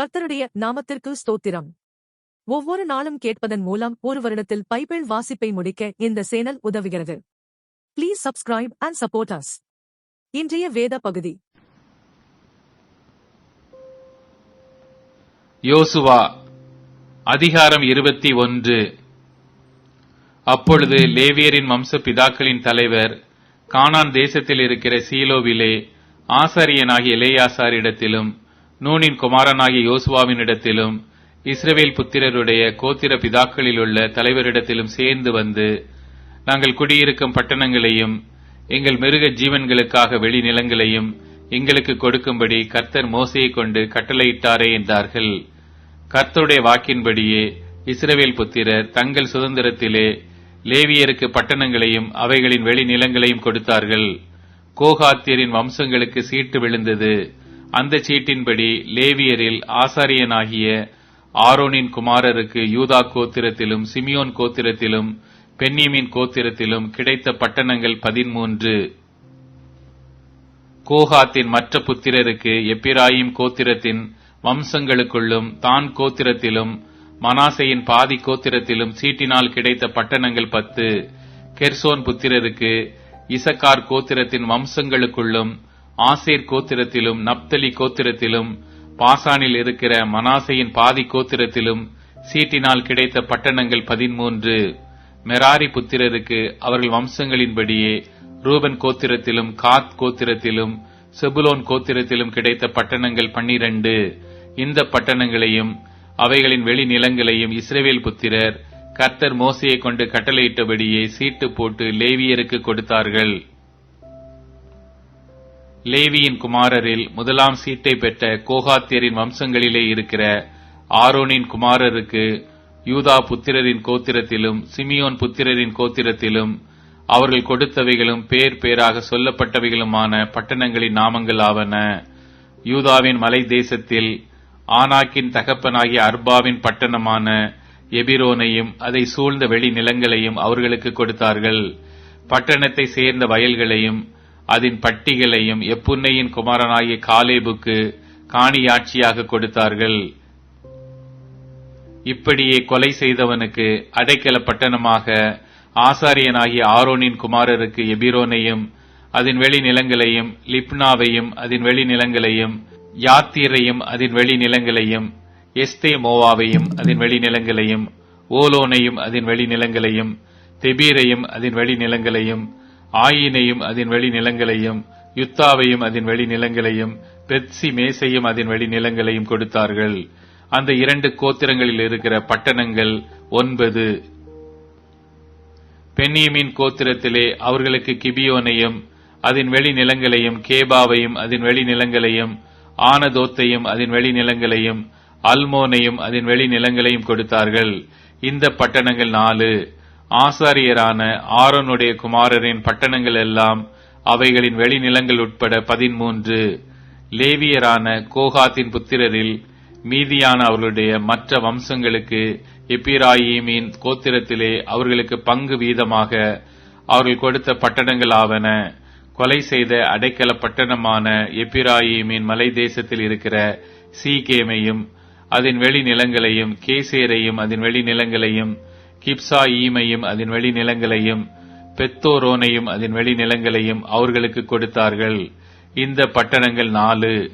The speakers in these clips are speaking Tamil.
கர்த்தருடைய நாமத்திற்கு ஸ்தோத்திரம். ஒவ்வொரு நாளும் கேட்பதன் மூலம் ஒரு வருடத்தில் பைபிள் வாசிப்பை முடிக்க இந்த சேனல் உதவுகிறது. Please subscribe and support us இன்றைய வேத பகுதி. யோசுவா அதிகாரம் இருபத்தி ஒன்று. அப்பொழுது லேவியரின் வம்ச பிதாக்களின் தலைவர் கானான் தேசத்தில் இருக்கிற சீலோவிலே ஆசாரியனாகிய எலேயாசாரிடத்திலும் நூனின் குமாரனாகிய யோசுவாவினிடத்திலும் இஸ்ரவேல் புத்திரருடைய கோத்திர பிதாக்களில் உள்ள தலைவரிடத்திலும் சேர்ந்து வந்து நாங்கள் குடியிருக்கும் பட்டணங்களையும் எங்கள் மிருக ஜீவன்களுக்காக வெளிநிலங்களையும் எங்களுக்கு கொடுக்கும்படி கர்த்தர் மோசையை கொண்டு கட்டளையிட்டாரே என்றார்கள். கர்த்தருடைய வாக்கின்படியே இஸ்ரவேல் புத்திரர் தங்கள் சுதந்திரத்திலே லேவியருக்கு பட்டணங்களையும் அவைகளின் வெளிநிலங்களையும் கொடுத்தார்கள். கோகாத்தியரின் வம்சங்களுக்கு சீட்டு விழுந்தது. அந்த சீட்டின்படி லேவியரில் ஆசாரியனாகிய ஆரோனின் குமாரருக்கு யூதா கோத்திரத்திலும் சிமியோன் கோத்திரத்திலும் பென்னியமின் கோத்திரத்திலும் கிடைத்த பட்டணங்கள் பதிமூன்று கோஹாத்தின் மற்ற புத்திரருக்கு எப்பிராயிம் கோத்திரத்தின் வம்சங்களுக்குள்ளும் தான் கோத்திரத்திலும் மனாசையின் பாதி கோத்திரத்திலும் சீட்டினால் கிடைத்த பட்டணங்கள் பத்து. கெர்சோன் புத்திரருக்கு இசக்கார் கோத்திரத்தின் வம்சங்களுக்குள்ளும் ஆசேர் கோத்திரத்திலும் நப்தலி கோத்திரத்திலும் பாசானில் இருக்கிற மனாசையின் பாதி கோத்திரத்திலும் சீட்டினால் கிடைத்த பட்டணங்கள் பதிமூன்று மெராரி புத்திரருக்கு அவர்கள் வம்சங்களின்படியே ரூபன் கோத்திரத்திலும் காத் கோத்திரத்திலும் செபுலோன் கோத்திரத்திலும் கிடைத்த பட்டணங்கள் பன்னிரண்டு. இந்த பட்டணங்களையும் அவைகளின் வெளிநிலங்களையும் இஸ்ரேவேல் புத்திரர் கர்த்தர் மோசையை கொண்டு கட்டளையிட்டபடியே சீட்டு போட்டு லேவியருக்கு கொடுத்தார்கள். லேவியின் குமாரரில் முதலாம் சீட்டை பெற்ற கோகாத்தியரின் வம்சங்களிலே இருக்கிற ஆரோனின் குமாரருக்கு யூதா புத்திரரின் கோத்திரத்திலும் சிமியோன் புத்திரரின் கோத்திரத்திலும் அவர்கள் கொடுத்தவைகளும் பேர் பேராக சொல்லப்பட்டவைகளுமான பட்டணங்களின் நாமங்கள் ஆவன. யூதாவின் மலை தேசத்தில் ஆனாக்கின் தகப்பனாகிய அர்பாவின் பட்டணமான எபிரோனையும் அதை சூழ்ந்த வெளி நிலங்களையும் அவர்களுக்கு கொடுத்தார்கள். பட்டணத்தை சேர்ந்த வயல்களையும் அதன் பட்டிகளையும் எப்புன்னையின் குமாரனாகிய காலேபுக்கு காணியாட்சியாக கொடுத்தார்கள். இப்படியே கொலை செய்தவனுக்கு அடைக்கல பட்டணமாக ஆசாரியனாகிய ஆரோனின் குமாரருக்கு எபிரோனையும் அதன் வெளி நிலங்களையும் லிப்னாவையும் அதன் வெளி நிலங்களையும் யாத்தீரையும் அதன் வெளி நிலங்களையும் எஸ்தே மோவாவையும் அதன் வெளி நிலங்களையும் ஓலோனையும் அதன் வெளி நிலங்களையும் தெபீரையும் அதன் வெளி நிலங்களையும் ஆயினையும் அதன் வெளி நிலங்களையும் யுத்தாவையும் அதன் வெளி நிலங்களையும் பெட்சி மேசையும் அதன் வெளி நிலங்களையும் கொடுத்தார்கள். அந்த இரண்டு கோத்திரங்களில் இருக்கிற பட்டணங்கள் ஒன்பது. பென்னியமின் கோத்திரத்திலே அவர்களுக்கு கிபியோனையும் அதன் வெளி நிலங்களையும் கேபாவையும் அதன் வெளி நிலங்களையும் ஆனதோத்தையும் அதன் வெளி நிலங்களையும் அல்மோனையும் அதன் வெளி நிலங்களையும் கொடுத்தார்கள். இந்த பட்டணங்கள் நாலு. ஆசாரியரான ஆரோனுடைய குமாரரின் பட்டணங்கள் எல்லாம் அவைகளின் வெளிநிலங்கள் உட்பட பதிமூன்று லேவியரான கோகாத்தின் புத்திரரில் மீதியான அவர்களுடைய மற்ற வம்சங்களுக்கு எப்பிராயீமின் கோத்திரத்திலே அவர்களுக்கு பங்கு வீதமாக அவர்கள் கொடுத்த பட்டணங்கள் ஆவன கொலை செய்த அடைக்கல பட்டணமான எப்பிராயீமின் மலை தேசத்தில் இருக்கிற சீகேமையும் அதன் வெளிநிலங்களையும் கேசேரையும் அதன் வெளிநிலங்களையும் நிலங்களையும் கிப்சா ஈமையும் அதன் வெளிநிலங்களையும் பெத்தோரோனையும் அதன் வெளிநிலங்களையும் அவர்களுக்கு கொடுத்தார்கள். இந்த பட்டணங்கள் நாலு.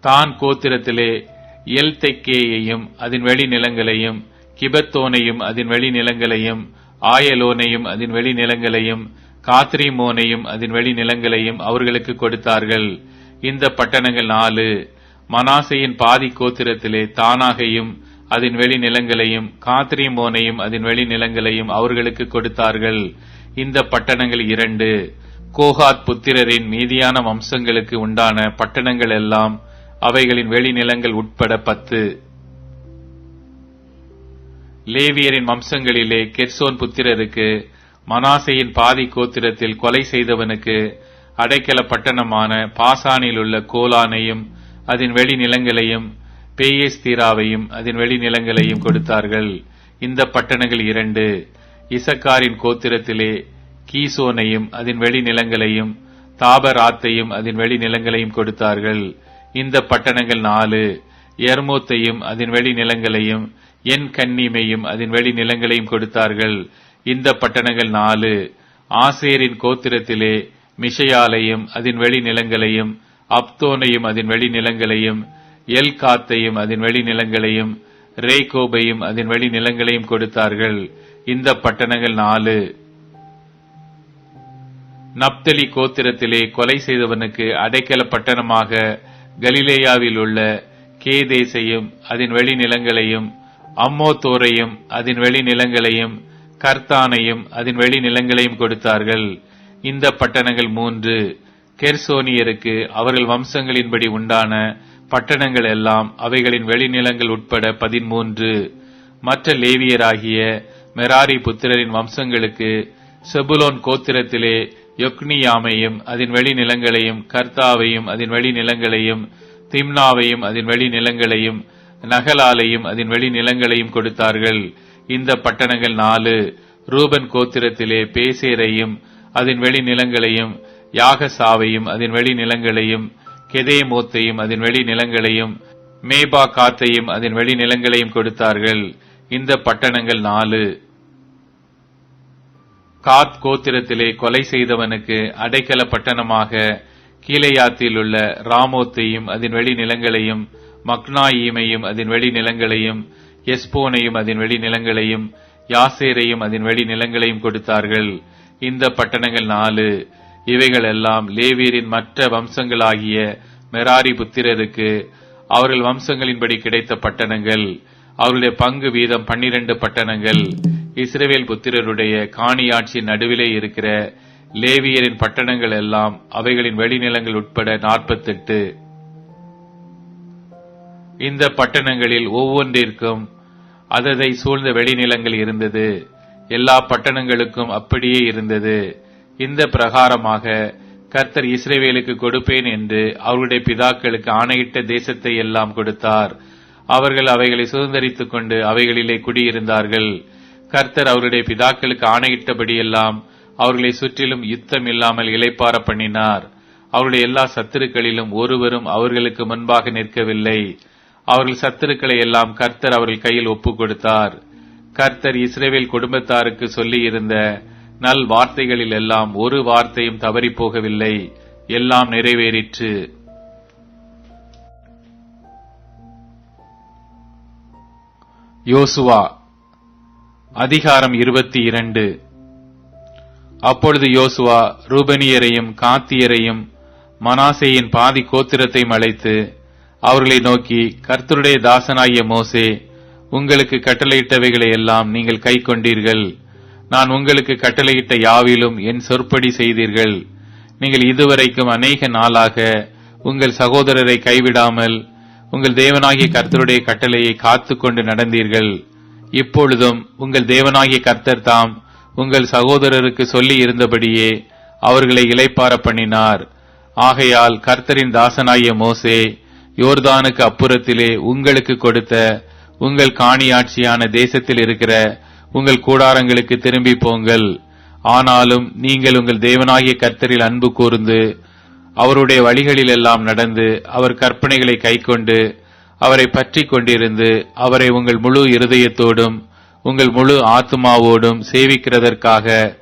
தான் கோத்திரத்திலே எல் தெக்கேயையும் அதன் வெளிநிலங்களையும் கிபத்தோனையும் அதன் வெளிநிலங்களையும் ஆயலோனையும் அதன் வெளிநிலங்களையும் காத்ரிமோனையும் அதன் வெளிநிலங்களையும் அவர்களுக்கு கொடுத்தார்கள். இந்த பட்டணங்கள் நாலு. மனாசையின் பாதி கோத்திரத்திலே தானாகையும் அதன் வெளி நிலங்களையும் காத்ரிமோனையும் அதன் வெளி நிலங்களையும் அவர்களுக்கு கொடுத்தார்கள். இந்த பட்டணங்கள் இரண்டு. கோஹாத் புத்திரரின் மீதியான வம்சங்களுக்கு உண்டான பட்டணங்கள் எல்லாம் அவைகளின் வெளிநிலங்கள் உட்பட பத்து. லேவியரின் வம்சங்களிலே கெர்சோன் புத்திரருக்கு மனாசையின் பாதி கோத்திரத்தில் கொலை செய்தவனுக்கு அடைக்கல பட்டணமான பாசானில் உள்ள கோலானையும் அதன் வெளிநிலங்களையும் நிலங்களையும் பேயஸ்தீராவையும் அதன் வெளிநிலங்களையும் கொடுத்தார்கள். இந்த பட்டணங்கள் இரண்டு. இசக்காரின் கோத்திரத்திலே கீசோனையும் அதன் வெளிநிலங்களையும் தாபராத்தையும் அதன் வெளிநிலங்களையும் கொடுத்தார்கள். இந்த பட்டணங்கள் நாலு. எர்மோத்தையும் அதன் வெளிநிலங்களையும் என் கன்னிமையும் அதன் வெளிநிலங்களையும் கொடுத்தார்கள். இந்த பட்டணங்கள் நாலு. ஆசேரின் கோத்திரத்திலே மிஷையாலையும் அதன் வெளிநிலங்களையும் அப்தோனையும் அதன் வெளிநிலங்களையும் நிலங்களையும் எல் காத்தையும் அதன் வெளிநிலங்களையும் ரேகோபையும் அதன் வெளிநிலங்களையும் கொடுத்தார்கள். இந்த பட்டணங்கள் நாலு. நப்தலி கோத்திரத்திலே கொலை செய்தவனுக்கு அடைக்கல பட்டணமாக கலிலேயாவில் உள்ள கேதேசையும் அதன் வெளிநிலங்களையும் அம்மோத்தோரையும் அதன் வெளிநிலங்களையும் கர்த்தானையும் அதன் வெளிநிலங்களையும் கொடுத்தார்கள். இந்த பட்டணங்கள் மூன்று. கெர்சோனியருக்கு அவர்கள் வம்சங்களின்படி உண்டான பட்டணங்கள் எல்லாம் அவைகளின் வெளிநிலங்கள் உட்பட பதிமூன்று. மற்ற லேவியராகிய மெராரி புத்திரரின் வம்சங்களுக்கு செபுலோன் கோத்திரத்திலே யொக்னியாமையும் அதன் வெளிநிலங்களையும் கர்த்தாவையும் அதன் வெளிநிலங்களையும் திம்னாவையும் அதன் வெளிநிலங்களையும் நகலாலையும் அதன் வெளிநிலங்களையும் கொடுத்தார்கள். இந்த பட்டணங்கள் நாலு. ரூபன் கோத்திரத்திலே பேசேரையும் அதன் வெளிநிலங்களையும் யாகசாவையும் அதன் வெளிநிலங்களையும் கெதேமோத்தையும் அதன் வெளி நிலங்களையும் மேபா காத்தையும் அதன் வெளி நிலங்களையும் கொடுத்தார்கள். இந்த பட்டணங்கள் நாலு. காத் கோத்திரத்திலே கொலை செய்தவனுக்கு அடைக்கல பட்டணமாக கீழையாத்தில் உள்ள ராமோத்தையும் அதன் வெளி நிலங்களையும் மக்னாயீமையும் அதன் வெளி நிலங்களையும் எஸ்போனையும் அதன் வெளி நிலங்களையும் யாசேரையும் அதன் வெளி நிலங்களையும் கொடுத்தார்கள். இந்த பட்டணங்கள் நாலு. இவைகள் எல்லாம் லேவியரின் மற்ற வம்சங்களாகிய மெராரி புத்திரருக்கு அவர்கள் வம்சங்களின்படி கிடைத்த பட்டணங்கள் அவருடைய பங்கு வீதம் பன்னிரண்டு பட்டணங்கள் இஸ்ரேவேல் புத்திரருடைய காணியாட்சியின் நடுவிலே இருக்கிற லேவியரின் பட்டணங்கள் எல்லாம் அவைகளின் வெளிநிலங்கள் உட்பட நாற்பத்தெட்டு. இந்த பட்டணங்களில் ஒவ்வொன்றிற்கும் அததை சூழ்ந்த வெளிநிலங்கள் இருந்தது. எல்லா பட்டணங்களுக்கும் அப்படியே இருந்தது. இந்த பிரகாரமாக கர்த்தர் இஸ்ரேவேலுக்கு கொடுப்பேன் என்று அவருடைய பிதாக்களுக்கு ஆணையிட்ட தேசத்தை எல்லாம் கொடுத்தார். அவர்கள் அவைகளை சுதந்திரித்துக் கொண்டு அவைகளிலே குடியிருந்தார்கள். கர்த்தர் அவருடைய பிதாக்களுக்கு ஆணையிட்டபடியெல்லாம் அவர்களை சுற்றிலும் யுத்தம் இல்லாமல் இளைப்பார பண்ணினார். அவருடைய எல்லா சத்துருக்களிலும் ஒருவரும் அவர்களுக்கு முன்பாக நிற்கவில்லை. அவர்கள் சத்துருக்களை எல்லாம் கர்த்தர் அவர்கள் கையில் ஒப்புக் கொடுத்தார். கர்த்தர் இஸ்ரேவேல் குடும்பத்தாருக்கு சொல்லி இருந்த நல் வார்த்தைகளில் எல்லாம் ஒரு வார்த்தையும் தவறி போகவில்லை எல்லாம் நிறைவேறிற்று. யோசுவா அதிகாரம் இருபத்தி இரண்டு. அப்பொழுது யோசுவா ரூபனியரையும் காத்தியரையும் மனாசேயின் பாதி கோத்திரத்தையும் அழைத்து அவர்களை நோக்கி கர்த்தருடைய தாசனாகிய மோசே உங்களுக்கு கட்டளையிட்டவைகளை எல்லாம் நீங்கள் கை கொண்டீர்கள் நான் உங்களுக்கு கட்டளையிட்ட யாவிலும் என் சொற்படி செய்தீர்கள். நீங்கள் இதுவரைக்கும் அநேக நாளாக உங்கள் சகோதரரை கைவிடாமல் உங்கள் தேவனாகிய கர்த்தருடைய கட்டளையை காத்துக்கொண்டு நடந்தீர்கள். இப்பொழுதும் உங்கள் தேவனாகிய கர்த்தர் தாம் உங்கள் சகோதரருக்கு சொல்லி இருந்தபடியே அவர்களை இளைப்பார பண்ணினார். ஆகையால் கர்த்தரின் தாசனாகிய மோசே யோர்தானுக்கு அப்புறத்திலே உங்களுக்கு கொடுத்த உங்கள் காணியாட்சியான தேசத்தில் இருக்கிற உங்கள் கூடாரங்களுக்கு திரும்பி போங்கள். ஆனாலும் நீங்கள் உங்கள் தேவனாகிய கர்த்தரில் அன்பு கூர்ந்து அவருடைய வழிகளில் எல்லாம் நடந்து அவர் கற்பனைகளை கைக்கொண்டு அவரை பற்றி கொண்டிருந்து அவரை உங்கள் முழு இருதயத்தோடும் உங்கள் முழு ஆத்மாவோடும் சேவிக்கிறதற்காக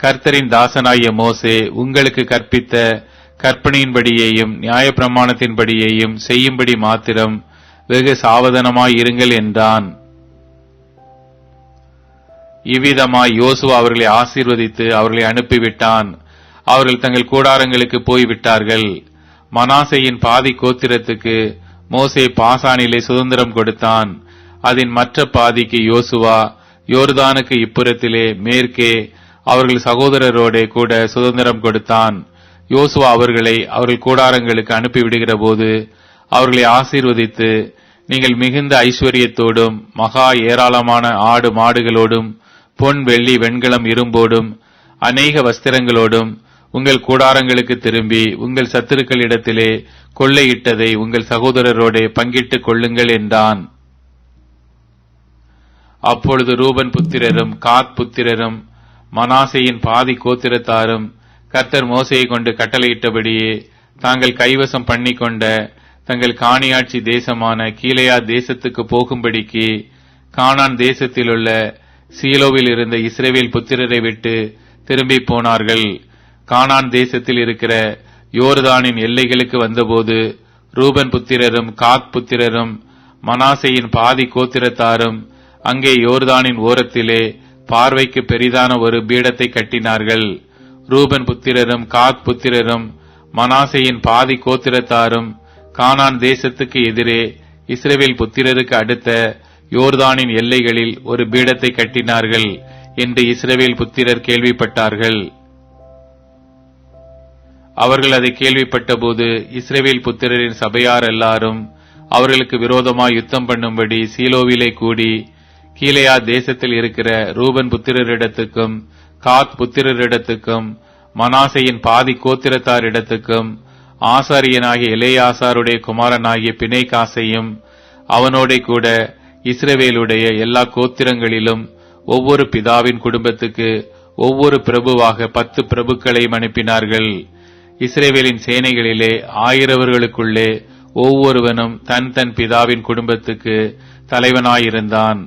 கர்த்தரின் தாசனாகிய மோசே உங்களுக்கு கற்பித்த கற்பனையின்படியையும் நியாயப்பிரமாணத்தின்படியையும் செய்யும்படி மாத்திரம் வெகு சாவதானமாய் இருங்கள் என்றான். இவ்விதமாய் யோசுவா அவர்களை ஆசீர்வதித்து அவர்களை அனுப்பிவிட்டான். அவர்கள் தங்கள் கூடாரங்களுக்கு போய்விட்டார்கள். மனாசையின் பாதி கோத்திரத்துக்கு மோசே பாசானிலே சுதந்திரம் கொடுத்தான். அதன் மற்ற பாதிக்கு யோசுவா யோர்தானுக்கு இப்புறத்திலே மேற்கே அவர்கள் சகோதரரோடே கூட சுதந்திரம் கொடுத்தான். யோசுவா அவர்களை அவர்கள் கூடாரங்களுக்கு அனுப்பிவிடுகிற போது அவர்களை ஆசீர்வதித்து நீங்கள் மிகுந்த ஐஸ்வர்யத்தோடும் மகா ஏராளமான ஆடு மாடுகளோடும் பொன் வெள்ளி வெண்கலம் இரும்போடும் அநேக வஸ்திரங்களோடும் உங்கள் கூடாரங்களுக்கு திரும்பி உங்கள் சத்துருக்களிடத்திலே கொள்ளையிட்டதை உங்கள் சகோதரரோடே பங்கிட்டுக் கொள்ளுங்கள் என்றான். அப்பொழுது ரூபன் புத்திரரும் காத் புத்திரரும் மனாசையின் பாதி கோத்திரத்தாரும் கர்த்தர் மோசையை கொண்டு கட்டளையிட்டபடியே தாங்கள் கைவசம் பண்ணிக்கொண்ட தங்கள் காணியாட்சி தேசமான கீழையா தேசத்துக்கு போகும்படிக்கு கானான் தேசத்திலுள்ள சீலோவில் இருந்த இஸ்ரேவேல் புத்திரரை விட்டு திரும்பி போனார்கள். கானான் தேசத்தில் இருக்கிற யோர்தானின் எல்லைகளுக்கு வந்தபோது ரூபன் புத்திரரும் காத் புத்திரரும் மனாசையின் பாதி கோத்திரத்தாரும் அங்கே யோர்தானின் ஓரத்திலே பார்வைக்கு பெரிதான ஒரு பீடத்தை கட்டினார்கள். ரூபன் புத்திரரும் காத் புத்திரரும் மனாசையின் பாதி கோத்திரத்தாரும் கானான் தேசத்துக்கு எதிரே இஸ்ரேவேல் புத்திரருக்கு அடுத்த யோர்தானின் எல்லைகளில் ஒரு பீடத்தை கட்டினார்கள் என்று இஸ்ரவேல் புத்திரர் கேள்விப்பட்டார்கள். அவர்கள் அதை கேள்விப்பட்டபோது இஸ்ரவேல் புத்திரரின் சபையார் எல்லாரும் அவர்களுக்கு விரோதமாய் யுத்தம் பண்ணும்படி சீலோவிலே கூடி கீழையா தேசத்தில் இருக்கிற ரூபன் புத்திரரிடத்துக்கும் காத் புத்திரரிடத்துக்கும் மனாசையின் பாதி கோத்திரத்தாரிடத்துக்கும் ஆசாரியனாகிய இளையாசாருடைய குமாரனாகிய பிணைகாசையும் அவனோட கூட இஸ்ரவேலுடைய எல்லா கோத்திரங்களிலும் ஒவ்வொரு பிதாவின் குடும்பத்துக்கு ஒவ்வொரு பிரபுவாக பத்து பிரபுக்களையும் அனுப்பினார்கள். இஸ்ரேவேலின் சேனைகளிலே ஆயிரவர்களுக்குள்ளே ஒவ்வொருவனும் தன் தன் பிதாவின் குடும்பத்துக்கு தலைவனாயிருந்தான்.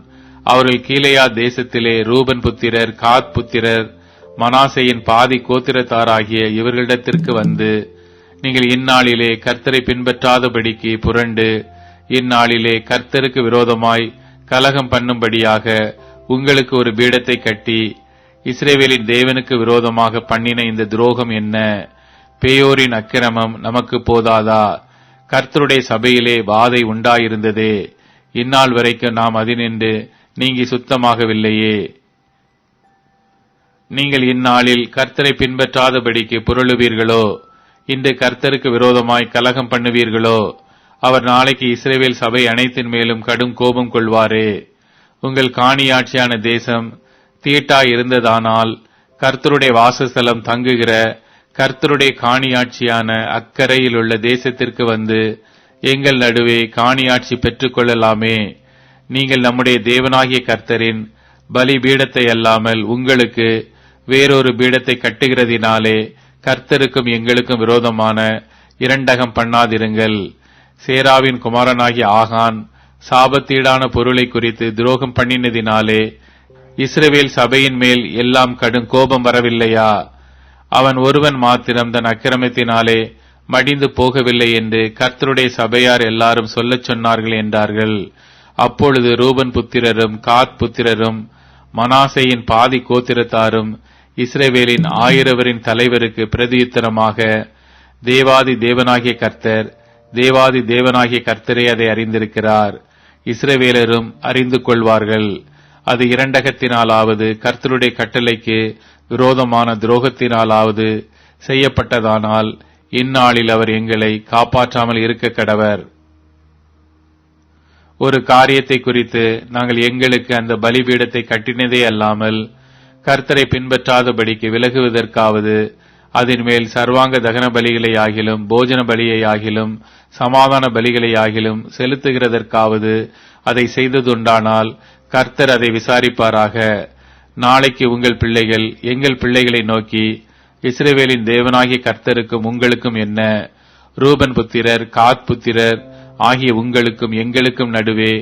அவர்கள் கீழையா தேசத்திலே ரூபன் புத்திரர் காத் புத்திரர் மனாசையின் பாதி கோத்திரத்தாராகிய இவர்களிடத்திற்கு வந்து நீங்கள் இந்நாளிலே கர்த்தரை பின்பற்றாதபடிக்கு புரண்டு இந்நாளிலே கர்த்தருக்கு விரோதமாய் கலகம் பண்ணும்படியாக உங்களுக்கு ஒரு பீடத்தை கட்டி இஸ்ரேவேலின் தேவனுக்கு விரோதமாக பண்ணின இந்த துரோகம் என்ன? பேயோரின் அக்கிரமம் நமக்கு போதாதா? கர்த்தருடைய சபையிலே வாதை உண்டாயிருந்ததே. இந்நாள் வரைக்கும் நாம் அதினின்று நீங்கி சுத்தமாகவில்லையே. நீங்கள் இந்நாளில் கர்த்தரை பின்பற்றாதபடிக்கு புரளுவீர்களோ? இன்று கர்த்தருக்கு விரோதமாய் கலகம் பண்ணுவீர்களோ? அவர் நாளைக்கு இஸ்ரேவேல் சபை அனைத்தின் மேலும் கடும் கோபம் கொள்வாரே. உங்கள் காணியாட்சியான தேசம் தீட்டா இருந்ததானால் கர்த்தருடைய வாசஸ்தலம் தங்குகிற கர்த்தருடைய காணியாட்சியான அக்கரையில் உள்ள தேசத்திற்கு வந்து எங்கள் நடுவே காணியாட்சி பெற்றுக் கொள்ளலாமே நீங்கள் நம்முடைய தேவனாகிய கர்த்தரின் பலி பீடத்தை அல்லாமல் உங்களுக்கு வேறொரு பீடத்தை கட்டுகிறதினாலே கர்த்தருக்கும் எங்களுக்கும் விரோதமான இரண்டகம் பண்ணாதிருங்கள். சேராவின் குமாரனாகிய ஆகான் சாபத்தீடான பொருளை குறித்து துரோகம் பண்ணினதினாலே இஸ்ரவேல் சபையின் மேல் எல்லாம் கடும் கோபம் வரவில்லையா? அவன் ஒருவன் மாத்திரம் தன் அக்கிரமத்தினாலே மடிந்து போகவில்லை என்று கர்த்தருடைய சபையார் எல்லாரும் சொல்லச் சொன்னார்கள் என்றார்கள். அப்பொழுது ரூபன் புத்திரரும் காத் புத்திரரும் மனாசையின் பாதி கோத்திரத்தாரும் இஸ்ரேவேலின் ஆயிரவரின் தலைவருக்கு பிரதியுத்தரமாக தேவாதி தேவனாகிய கர்த்தர் தேவாதி தேவனாகிய கர்த்தரே அதை அறிந்திருக்கிறார். இஸ்ரவேலரும் அறிந்து கொள்வார்கள். அது இரண்டகத்தினாலாவது கர்த்தருடைய கட்டளைக்கு விரோதமான துரோகத்தினாலாவது செய்யப்பட்டதானால் இந்நாளில் அவர் எங்களை காப்பாற்றாமல் இருக்க கடவர். ஒரு காரியத்தை குறித்து நாங்கள் எங்களுக்கு அந்த பலிபீடத்தை கட்டினதே அல்லாமல் கர்த்தரை பின்பற்றாதபடிக்கு விலகுவதற்காவது அதன் மேல் சர்வாங்க தகன பலிகளை ஆகிலும் போஜன பலியை ஆகிலும் சமாதான பலிகளை ஆகிலும் செலுத்துகிறதற்காவது அதை செய்ததுண்டானால் கர்த்தர் அதை விசாரிப்பாராக. நாளைக்கு உங்கள் பிள்ளைகள் எங்கள் பிள்ளைகளை நோக்கி இஸ்ரேவேலின் தேவனாகிய கர்த்தருக்கும் உங்களுக்கும் என்ன? ரூபன் புத்திரர் காத் புத்திரர் ஆகிய உங்களுக்கும் எங்களுக்கும் நடுவே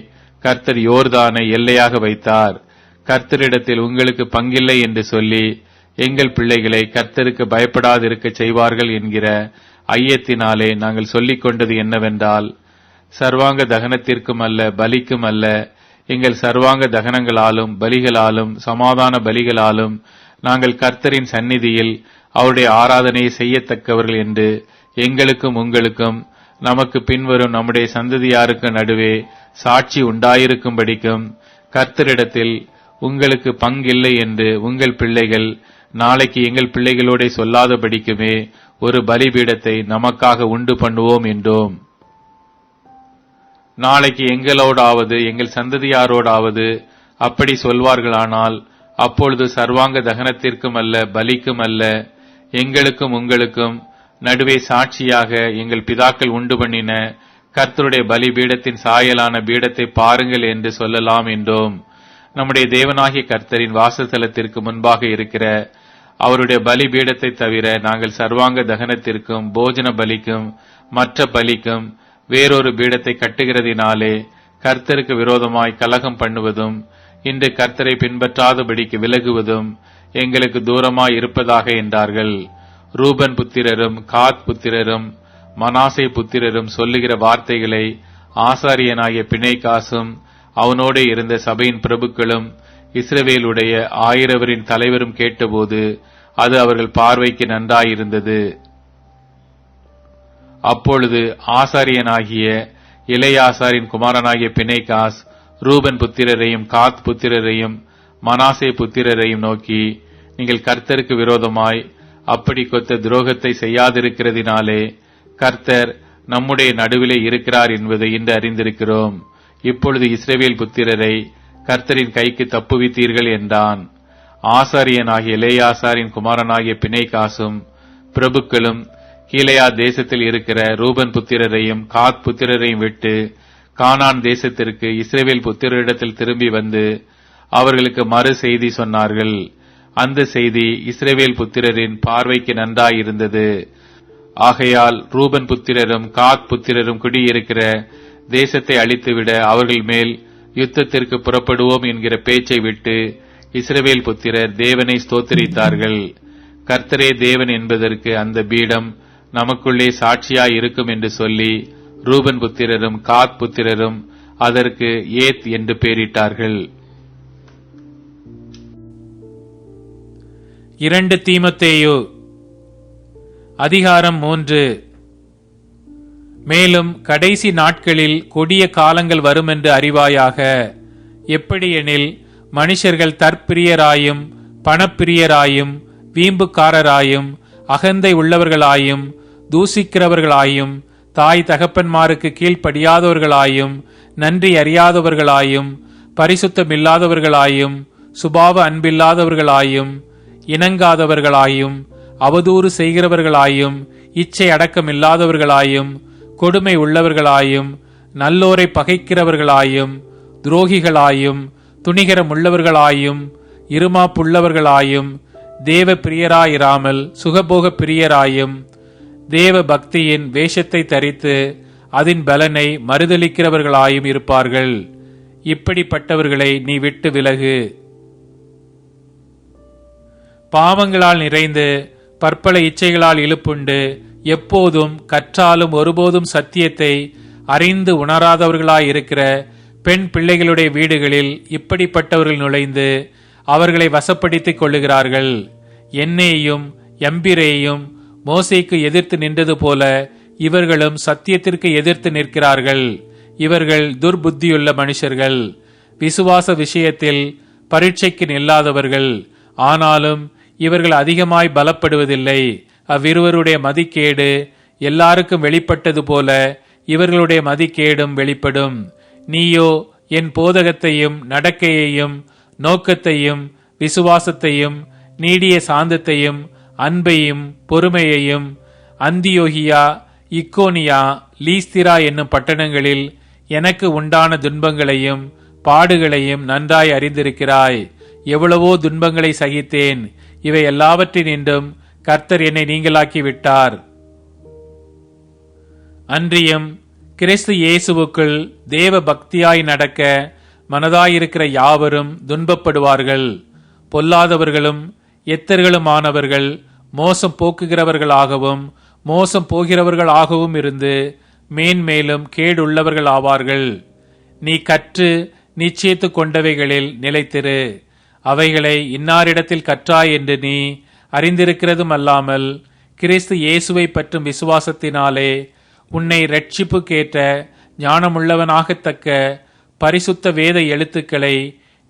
கர்த்தர் யோர்தானை எல்லையாக வைத்தார். கர்த்தரிடத்தில் உங்களுக்கு பங்கில்லை என்று சொல்லி எங்கள் பிள்ளைகளை கர்த்தருக்கு பயப்படாதிருக்க செய்வார்கள் என்கிற ஐயத்தினாலே நாங்கள் சொல்லிக் கொண்டது என்னவென்றால் சர்வாங்க தகனத்திற்கும் அல்ல பலிக்கும் அல்ல. எங்கள் சர்வாங்க தகனங்களாலும் பலிகளாலும் சமாதான பலிகளாலும் நாங்கள் கர்த்தரின் சந்நிதியில் அவருடைய ஆராதனையை செய்யத்தக்கவர்கள் என்று எங்களுக்கும் உங்களுக்கும் நமக்கு பின்வரும் நம்முடைய சந்ததியாருக்கு நடுவே சாட்சி உண்டாயிருக்கும்படிக்கும் கர்த்தரிடத்தில் உங்களுக்கு பங்கில்லை என்று உங்கள் பிள்ளைகள் நாளைக்கு எங்கள் பிள்ளைகளோட சொல்லாதபடிக்குமே ஒரு பலிபீடத்தை நமக்காக உண்டு பண்ணுவோம் என்றோம். நாளைக்கு எங்களோடாவது எங்கள் சந்ததியாரோடாவது அப்படி சொல்வார்களானால் அப்பொழுது சர்வாங்க தகனத்திற்கும் அல்ல பலிக்கும் அல்ல எங்களுக்கும் உங்களுக்கும் நடுவே சாட்சியாக எங்கள் பிதாக்கள் உண்டு பண்ணின கர்த்தருடைய பலி பீடத்தின் சாயலான பீடத்தை பாருங்கள் என்று சொல்லலாம் என்றோம். நம்முடைய தேவனாகிய கர்த்தரின் வாசஸ்தலத்திற்கு முன்பாக இருக்கிற அவருடைய பலி பீடத்தை தவிர நாங்கள் சர்வாங்க தகனத்திற்கும் போஜன பலிக்கும் மற்ற பலிக்கும் வேறொரு பீடத்தை கட்டுகிறதினாலே கர்த்தருக்கு விரோதமாய் கலகம் பண்ணுவதும் இன்று கர்த்தரை பின்பற்றாதபடிக்கு விலகுவதும் எங்களுக்கு தூரமாய் இருப்பதாக என்றார்கள். ரூபன் புத்திரரும் காத் புத்திரரும் மனாசை புத்திரரும் சொல்லுகிற வார்த்தைகளை ஆசாரியனாகிய பிணைகாசும் அவனோடே இருந்த சபையின் பிரபுக்களும் இஸ்ரவேலுடைய ஆயிரவரின் தலைவரும் கேட்டபோது அது அவர்கள் பார்வைக்கு நன்றாயிருந்தது. அப்பொழுது ஆசாரியனாகிய இளையாசாரின் குமாரனாகிய பிணைகாஸ் ரூபன் புத்திரரையும் காத் புத்திரரையும் மனாசே புத்திரரையும் நோக்கி நீங்கள் கர்த்தருக்கு விரோதமாய் அப்படி கொத்த துரோகத்தை செய்யாதிருக்கிறதினாலே கர்த்தர் நம்முடைய நடுவிலே இருக்கிறார் என்பதை இன்று அறிந்திருக்கிறோம். இப்பொழுது இஸ்ரேவேல் புத்திரரை கர்த்தரின் கைக்கு தப்புவித்தீர்கள் என்றான். ஆசாரியனாகிய இளையாசாரின் குமாரனாகிய பிணைகாசும் பிரபுக்களும் கீழையா தேசத்தில் இருக்கிற ரூபன் புத்திரரையும் காத் புத்திரரையும் விட்டு கானான் தேசத்திற்கு இஸ்ரேவேல் புத்திரரிடத்தில் திரும்பி வந்து அவர்களுக்கு மறு செய்தி சொன்னார்கள். அந்த செய்தி இஸ்ரேவேல் புத்திரரின் பார்வைக்கு நன்றாயிருந்தது. ஆகையால் ரூபன் புத்திரரும் காத் புத்திரரும் குடியிருக்கிற தேசத்தை அழித்துவிட அவர்கள் மேல் யுத்தத்திற்கு புறப்படுவோம் என்கிற பேச்சை விட்டு இஸ்ரவேல் புத்திரர் தேவனை ஸ்தோத்தரித்தார்கள். கர்த்தரே தேவன் என்பதற்கு அந்த பீடம் நமக்குள்ளே சாட்சியாய் இருக்கும் என்று சொல்லி ரூபன் புத்திரரும் காத் புத்திரரும் அதற்கு ஏத் என்று பெயரிட்டார்கள். இரண்டு தீமத்தேயு அதிகாரம் மூன்று. மேலும் கடைசி நாட்களில் கொடிய காலங்கள் வரும் என்று அறிவாயாக எப்படியெனில் மனுஷர்கள் தற்பிரியராயும் பணப்பிரியராயும் வீம்புக்காரராயும் அகந்தை உள்ளவர்களாயும் தூசிக்கிறவர்களாயும் தாய் தகப்பன்மாருக்கு கீழ்ப்படியாதவர்களாயும் நன்றி அறியாதவர்களாயும் பரிசுத்தமில்லாதவர்களாயும் சுபாவ அன்பில்லாதவர்களாயும் இணங்காதவர்களாயும் அவதூறு செய்கிறவர்களாயும் இச்சை அடக்கமில்லாதவர்களாயும் கொடுமை உள்ளவர்களாயும் நல்லோரை பகைக்கிறவர்களாயும் துரோகிகளாயும் துணிகரமுள்ளவர்களாயும் இருமாப்புள்ளவர்களாயும் தேவ பிரியராயிராமல் சுகபோக பிரியராயும் தேவ பக்தியின் வேஷத்தை தரித்து அதன் பலனை மறுதளிக்கிறவர்களாயும் இருப்பார்கள். இப்படிப்பட்டவர்களை நீ விட்டு விலகு. பாவங்களால் நிறைந்து பற்பல இச்சைகளால் இழுப்புண்டு எப்போதும் கற்றாலும் ஒருபோதும் சத்தியத்தை அறிந்து உணராதவர்களாயிருக்கிற பெண் பிள்ளைகளுடைய வீடுகளில் இப்படிப்பட்டவர்கள் நுழைந்து அவர்களை வசப்படுத்திக் கொள்ளுகிறார்கள். என்னையும் எம்பிரையையும் மோசைக்கு எதிர்த்து நின்றது போல இவர்களும் சத்தியத்திற்கு எதிர்த்து நிற்கிறார்கள். இவர்கள் துர்புத்தியுள்ள மனுஷர்கள். விசுவாச விஷயத்தில் பரீட்சைக்கு நில்லாதவர்கள். ஆனாலும் இவர்கள் அதிகமாய் பலப்படுவதில்லை. அவ்விருவருடைய மதிக்கேடு எல்லாருக்கும் வெளிப்பட்டது போல இவர்களுடைய மதிக்கேடும் வெளிப்படும். நீயோ என் போதகத்தையும் நடக்கையையும் நோக்கத்தையும் விசுவாசத்தையும் நீடிய சாந்தத்தையும் அன்பையும் பொறுமையையும் அந்தியோகியா இக்கோனியா லீஸ்திரா என்னும் பட்டணங்களில் எனக்கு உண்டான துன்பங்களையும் பாடுகளையும் நன்றாய் அறிந்திருக்கிறாய். எவ்வளவோ துன்பங்களை சகித்தேன். இவை எல்லாவற்றினின்றும் கர்த்தர் என்னை நீங்களாக்கி விட்டார் அன்றியும் கிறிஸ்து இயேசுவுக்குள் தேவ பக்தியாய் நடக்க மனதாயிருக்கிற யாவரும் துன்பப்படுவார்கள். பொல்லாதவர்களும் எத்தர்களுமானவர்கள் மோசம் போக்குகிறவர்களாகவும் மோசம் போகிறவர்களாகவும் இருந்து மேன்மேலும் கேடுள்ளவர்கள் ஆவார்கள். நீ கற்று நிச்சயித்து கொண்டவைகளில் நிலைத்திரு. அவைகளை இன்னாரிடத்தில் கற்றாய் என்று நீ அறிந்திருக்கிறதும் அல்லாமல் கிறிஸ்து இயேசுவை பற்றும் விசுவாசத்தினாலே உன்னை ரட்சிப்புக்கேற்ற ஞானமுள்ளவனாகத்தக்க பரிசுத்த வேத எழுத்துக்களை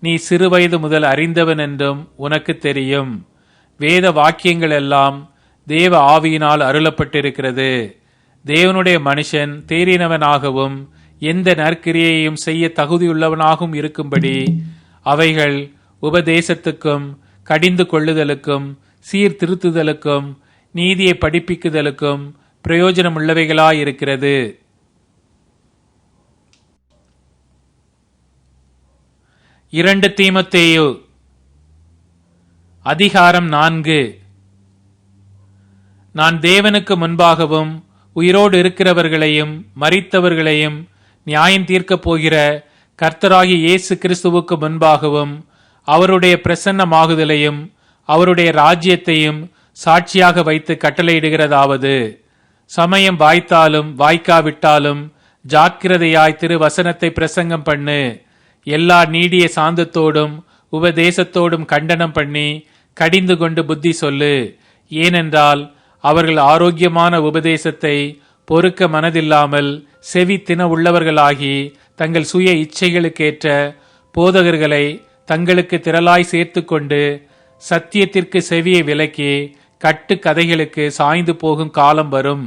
நீ சிறுவயது முதல் அறிந்தவன் என்றும் உனக்கு தெரியும். வேத வாக்கியங்கள் எல்லாம் தேவ ஆவியினால் அருளப்பட்டிருக்கிறது. தேவனுடைய மனுஷன் தேறினவனாகவும் எந்த நற்கிரியையும் செய்ய தகுதியுள்ளவனாகவும் இருக்கும்படி அவைகள் உபதேசத்துக்கும் கடிந்து கொள்ளுதலுக்கும் சீர்திருத்துதலுக்கும் நீதியை படிப்பிக்குதலுக்கும் பிரயோஜனமுள்ளவைகளாயிருக்கிறது. இரண்டு தீமத்தேயு. அதிகாரம் நான்கு. நான் தேவனுக்கு முன்பாகவும் உயிரோடு இருக்கிறவர்களையும் மறித்தவர்களையும் நியாயம் தீர்க்கப் போகிற கர்த்தராகி இயேசு கிறிஸ்துவுக்கு முன்பாகவும் அவருடைய பிரசன்னமாகுதலையும் அவருடைய ராஜ்யத்தையும் சாட்சியாக வைத்து கட்டளையிடுகிறதாவது. சமயம் வாய்த்தாலும் வாய்க்காவிட்டாலும் ஜாக்கிரதையாய் திரு வசனத்தை பிரசங்கம் பண்ணு. எல்லா நீடிய சாந்தத்தோடும் உபதேசத்தோடும் கண்டனம் பண்ணி கடிந்து கொண்டு புத்தி சொல்லு. ஏனென்றால் அவர்கள் ஆரோக்கியமான உபதேசத்தை பொறுக்க மனதில்லாமல் செவி தின உள்ளவர்களாகி தங்கள் சுய இச்சைகளுக்கேற்ற போதகர்களை தங்களுக்கு திரளாய் சேர்த்து கொண்டு சத்தியத்திற்கு செவியை விலக்கி கட்டு கதைகளுக்கு சாய்ந்து போகும் காலம் வரும்.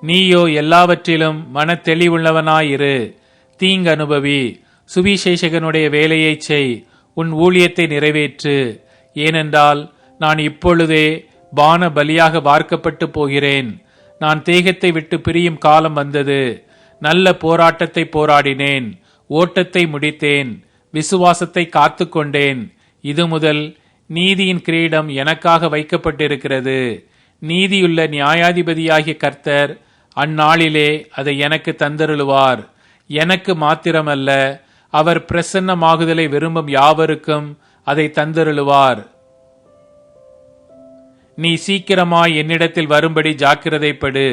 நீயோ எல்லாவற்றிலும் மன தெளிவுள்ளவனாயிரு தீங்கு அனுபவி சுவிசேஷகனுடைய வேலையைச் செய். உன் ஊழியத்தை நிறைவேற்று. ஏனென்றால் நான் இப்பொழுதே பான பலியாக வார்க்கப்பட்டு போகிறேன். நான் தேகத்தை விட்டு பிரியும் காலம் வந்தது. நல்ல போராட்டத்தை போராடினேன். ஓட்டத்தை முடித்தேன். விசுவாசத்தை காத்து கொண்டேன். இது முதல் நீதியின் கிரீடம் எனக்காக வைக்கப்பட்டிருக்கிறது. நீதியுள்ள நியாயாதிபதியாகிய கர்த்தர் அந்நாளிலே அதை எனக்கு தந்தருளுவார். எனக்கு மாத்திரமல்ல அவர் பிரசன்னமாகுதலை விரும்பும் யாவருக்கும் அதை தந்தருளுவார். நீ சீக்கிரமாய் என்னிடத்தில் வரும்படி ஜாக்கிரதைப்படு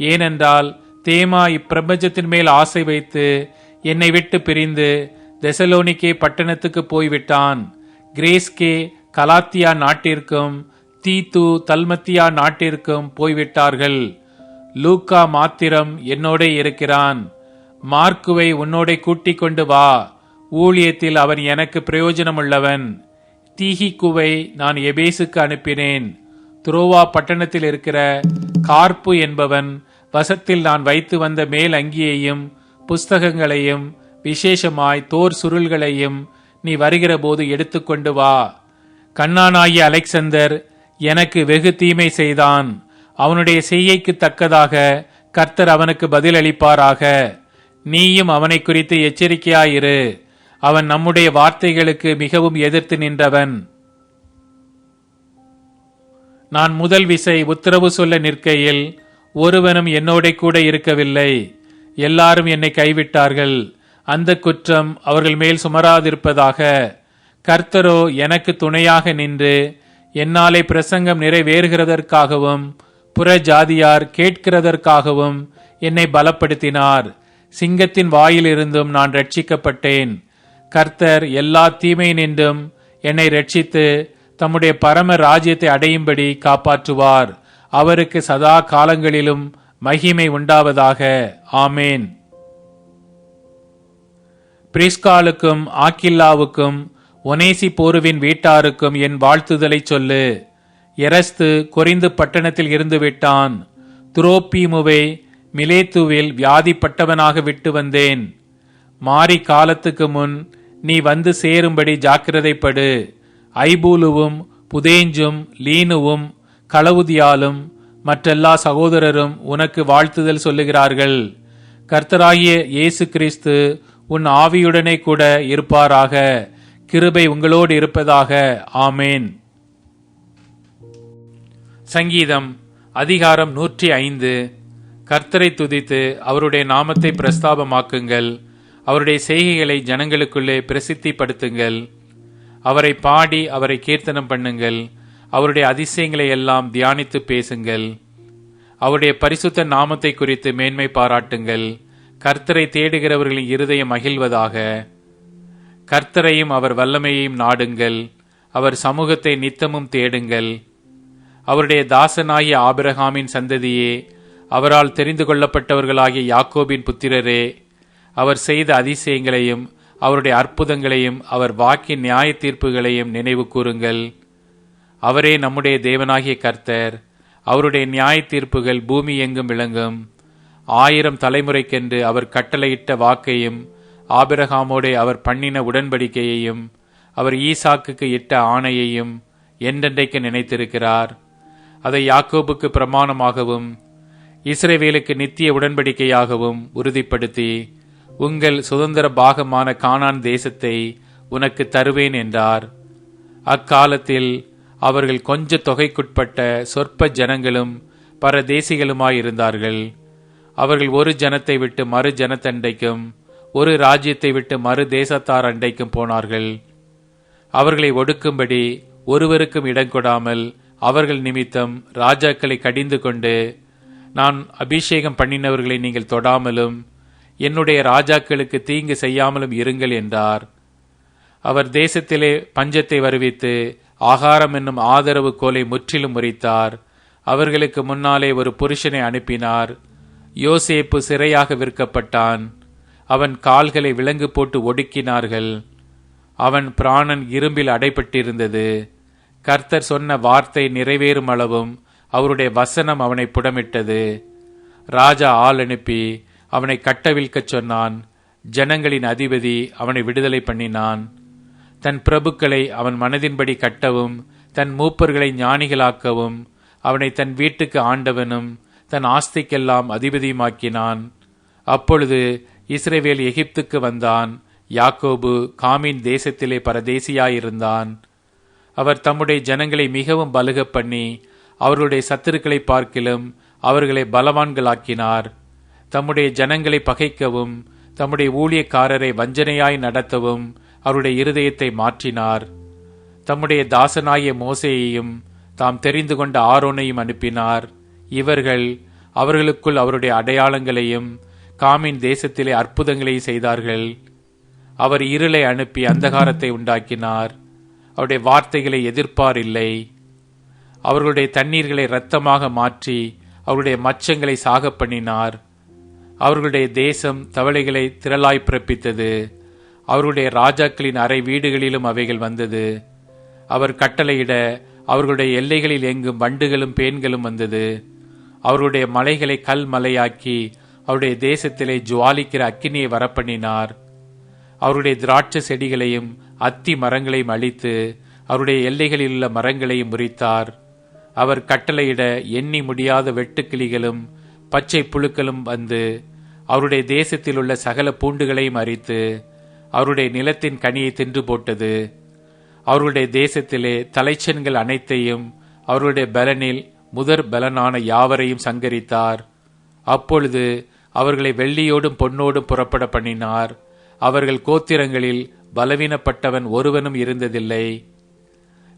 ஏனென்றால் தேமா இப்பிரபஞ்சத்தின் மேல் ஆசை வைத்து என்னை விட்டு பிரிந்து தெசலோனிக்கே பட்டணத்துக்கு போய்விட்டான். கிரேஸ்கே கலாத்தியா நாட்டிற்கும் தீத்து தல்மத்தியா நாட்டிற்கும் போய்விட்டார்கள். லூக்கா மாத்திரம் என்னோட இருக்கிறான். மார்க்குவை உன்னோட கூட்டிக் கொண்டு வா. ஊழியத்தில் அவன் எனக்கு பிரயோஜனமுள்ளவன். தீஹிக்குவை நான் எபேசுக்கு அனுப்பினேன். துரோவா பட்டணத்தில் இருக்கிற கார்ப்பு என்பவன் வசத்தில் நான் வைத்து வந்த மேல் அங்கியையும் புஸ்தகங்களையும் விசேஷமாய் தோர் சுருள்களையும் நீ வருகிற போது எடுத்துக்கொண்டு வா. கண்ணானாகிய அலெக்சந்தர் எனக்கு வெகு தீமை செய்தான். அவனுடைய செய்கைக்கு தக்கதாக கர்த்தர் அவனுக்கு பதிலளிப்பாராக. நீயும் அவனை குறித்து எச்சரிக்கையாயிரு. அவன் நம்முடைய வார்த்தைகளுக்கு மிகவும் எதிர்த்து நின்றவன். நான் முதல் விசை உத்தரவு சொல்ல நிற்கையில் ஒருவனும் என்னோட கூட இருக்கவில்லை. எல்லாரும் என்னை கைவிட்டார்கள். அந்த குற்றம் அவர்கள் மேல் சுமராதிருப்பதாக. கர்த்தரோ எனக்கு துணையாக நின்று என்னாலே பிரசங்கம் நிறைவேறுகிறதற்காகவும் புற ஜாதியார் கேட்கிறதற்காகவும் என்னை பலப்படுத்தினார். சிங்கத்தின் வாயிலிருந்தும் நான் ரட்சிக்கப்பட்டேன் கர்த்தர் எல்லா தீமை நின்றும் என்னை ரட்சித்து தம்முடைய பரம ராஜ்யத்தை அடையும்படி காப்பாற்றுவார். அவருக்கு சதா காலங்களிலும் மகிமை உண்டாவதாக. ஆமேன். பிரிஸ்காலுக்கும் ஆக்கில்லாவுக்கும் ஒனேசி போருவின் வீட்டாருக்கும் என் வாழ்த்துதலை சொல்லு. எரஸ்து கொரிந்து பட்டணத்தில் இருந்து விட்டான். துரோப்பீமுவை மிலேத்துவில் வியாதிப்பட்டவனாக விட்டு வந்தேன். மாறி காலத்துக்கு முன் நீ வந்து சேரும்படி ஜாக்கிரதைப்படு ஐபூலுவும் புதேஞ்சும் லீனுவும் களவுதியாலும் மற்றெல்லா சகோதரரும் உனக்கு வாழ்த்துதல் சொல்லுகிறார்கள். கர்த்தராகிய இயேசு கிறிஸ்து உன் ஆவியுடனே கூட இருப்பாராக. கிருபை உங்களோடு இருப்பதாக. ஆமேன். சங்கீதம் அதிகாரம் நூற்றி ஐந்து. கர்த்தரை துதித்து அவருடைய நாமத்தை பிரஸ்தாபமாக்குங்கள். அவருடைய செய்கைகளை ஜனங்களுக்குள்ளே பிரசித்திப்படுத்துங்கள். அவரை பாடி அவரை கீர்த்தனம் பண்ணுங்கள். அவருடைய அதிசயங்களை எல்லாம் தியானித்து பேசுங்கள். அவருடைய பரிசுத்த நாமத்தை குறித்து மேன்மை பாராட்டுங்கள். கர்த்தரை தேடுகிறவர்களின் இருதயம் மகிழ்வதாக. கர்த்தரையும் அவர் வல்லமையையும் நாடுங்கள். அவர் சமூகத்தை நித்தமும் தேடுங்கள். அவருடைய தாசனாகிய ஆபிரகாமின் சந்ததியே அவரால் தெரிந்து கொள்ளப்பட்டவர்களாகிய யாக்கோபின் புத்திரரே அவர் செய்த அதிசயங்களையும் அவருடைய அற்புதங்களையும் அவர் வாக்கின் நியாய தீர்ப்புகளையும் நினைவு கூறுங்கள். அவரே நம்முடைய தேவனாகிய கர்த்தர் அவருடைய நியாய தீர்ப்புகள் பூமி எங்கும் விளங்கும். ஆயிரம் தலைமுறைக்கென்று அவர் கட்டளையிட்ட வாக்கையும் ஆபிரகாமோடே அவர் பண்ணின உடன்படிக்கையையும் அவர் ஈசாக்குக்கு இட்ட ஆணையையும் என்றென்றைக்கு நினைத்திருக்கிறார். அதை யாக்கோபுக்கு பிரமாணமாகவும் இஸ்ரேவேலுக்கு நித்திய உடன்படிக்கையாகவும் உறுதிப்படுத்தி உங்கள் சுதந்திர பாகமான கானான் தேசத்தை உனக்கு தருவேன் என்றார். அக்காலத்தில் அவர்கள் கொஞ்ச தொகைக்குட்பட்ட சொற்ப ஜனங்களும் பரதேசிகளுமாயிருந்தார்கள் அவர்கள் ஒரு ஜனத்தை விட்டு மறு ஜனத்தண்டைக்கும் ஒரு ராஜ்யத்தை விட்டு மறு தேசத்தார் அண்டைக்கும் போனார்கள். அவர்களை ஒடுக்கும்படி ஒருவருக்கும் இடம் கொடாமல் அவர்கள் நிமித்தம் ராஜாக்களை கடிந்து கொண்டு நான் அபிஷேகம் பண்ணினவர்களை நீங்கள் தொடாமலும் என்னுடைய ராஜாக்களுக்கு தீங்கு செய்யாமலும் இருங்கள் என்றார். அவர் தேசத்திலே பஞ்சத்தை வருவித்து ஆகாரம் என்னும் ஆதரவு கோலை முற்றிலும் முறித்தார். அவர்களுக்கு முன்னாலே ஒரு புருஷனை அனுப்பினார். யோசேப்பு சிறையாக விற்கப்பட்டான். அவன் கால்களை விலங்கு போட்டு ஒடுக்கினார்கள். அவன் பிராணன் இரும்பில் அடைபட்டிருந்தது. கர்த்தர் சொன்ன வார்த்தை நிறைவேறும் அளவும் அவருடைய வசனம் அவனை புடமிட்டது. ராஜா ஆள் அனுப்பி அவனை கட்டவிழ்க்கச் சொன்னான். ஜனங்களின் அதிபதி அவனை விடுதலை பண்ணினான். தன் பிரபுக்களை அவன் மனதின்படி கட்டவும் தன் மூப்பர்களை ஞானிகளாக்கவும் அவனை தன் வீட்டுக்கு ஆண்டவனும் தன் ஆஸ்திக்கெல்லாம் அதிபதியுமாக்கினான். அப்பொழுது இஸ்ரேவேல் எகிப்துக்கு வந்தான். யாக்கோபு காமின் தேசத்திலே பரதேசியாயிருந்தான். அவர் தம்முடைய ஜனங்களை மிகவும் பலுக பண்ணி அவர்களுடைய சத்துருக்களை பார்க்கிலும் அவர்களை பலவான்களாக்கினார். தம்முடைய ஜனங்களை பகைக்கவும் தம்முடைய ஊழியக்காரரை வஞ்சனையாய் நடத்தவும் அவருடைய இருதயத்தை மாற்றினார். தம்முடைய தாசனாகிய மோசையையும் தாம் தெரிந்து கொண்ட ஆரோனையும் அனுப்பினார். இவர்கள் அவர்களுக்குள் அவருடைய அடையாளங்களையும் காமின் தேசத்திலே அற்புதங்களையும் செய்தார்கள். அவர் இருளை அனுப்பி அந்தகாரத்தை உண்டாக்கினார். அவருடைய வார்த்தைகளை எதிர்ப்பார் இல்லை. அவர்களுடைய தண்ணீர்களை இரத்தமாக மாற்றி அவருடைய மச்சங்களை சாக பண்ணினார். அவர்களுடைய தேசம் தவளைகளை திரளாய் பிறப்பித்தது. அவர்களுடைய ராஜாக்களின் அறை வீடுகளிலும் அவைகள் வந்தது. அவர் கட்டளையிட அவர்களுடைய எல்லைகளில் எங்கும் வண்டுகளும் பேன்களும் வந்தது. அவர்களுடைய மலைகளை கல் மலையாக்கி அவருடைய தேசத்திலே ஜுவாலிக்கிற அக்கினியை வரப்பண்ணினார். அவருடைய திராட்சை செடிகளையும் அத்தி மரங்களையும் அழித்து அவருடைய எல்லைகளில் உள்ள மரங்களையும் முறித்தார். அவர் கட்டளையிட எண்ணி முடியாத வெட்டுக்கிளிகளும் பச்சை புழுக்களும் வந்து அவருடைய தேசத்தில் உள்ள சகல பூண்டுகளையும் அரித்து அவருடைய நிலத்தின் கனியை தின்று போட்டது. அவருடைய தேசத்திலே தலைச்சன்கள் அனைத்தையும் அவருடைய பலனில் முதற் பலனான யாவரையும் சங்கரித்தார். அப்பொழுது அவர்களை வெள்ளியோடும் பொன்னோடும் புறப்பட பண்ணினார். அவர்கள் கோத்திரங்களில் பலவீனப்பட்டவன் ஒருவனும் இருந்ததில்லை.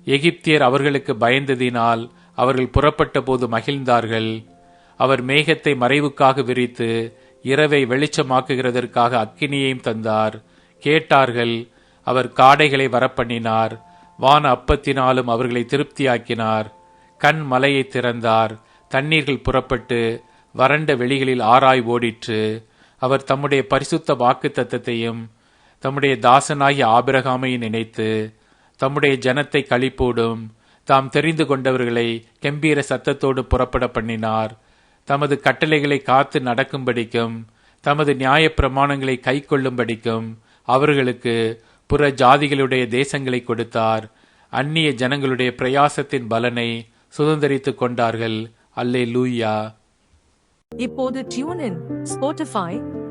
எகிப்தியர் அவர்களுக்கு பயந்ததினால் அவர்கள் புறப்பட்ட போது மகிழ்ந்தார்கள். அவர் மேகத்தை மறைவுக்காக விரித்து இரவை வெளிச்சமாக்குகிறதற்காக அக்கினியையும் தந்தார். கேட்டார்கள் அவர் காடைகளை வரப்பண்ணினார் வான அப்பத்தினாலும் அவர்களை திருப்தியாக்கினார். கண் மலையை திறந்தார் தண்ணீர்கள் புறப்பட்டு வறண்ட வெளிகளில் ஆராய் ஓடிற்று. அவர் தம்முடைய பரிசுத்த வாக்கு தத்தத்தையும் தம்முடைய தாசனாகிய ஆபிரகாமையும் நினைத்து தம்முடைய ஜனத்தை கழிப்போடும் தாம் தெரிந்து கொண்டவர்களை கெம்பீர சத்தத்தோடு புறப்பட பண்ணினார். தமது கட்டளைகளை காத்து நடக்கும்படிக்கும் தமது நியாய பிரமாணங்களை கை கொள்ளும்படிக்கும் அவர்களுக்கு புற ஜாதிகளுடைய தேசங்களை கொடுத்தார். அந்நிய ஜனங்களுடைய பிரயாசத்தின் பலனை சுதந்திரித்து கொண்டார்கள். அல்லே லூயா இப்போது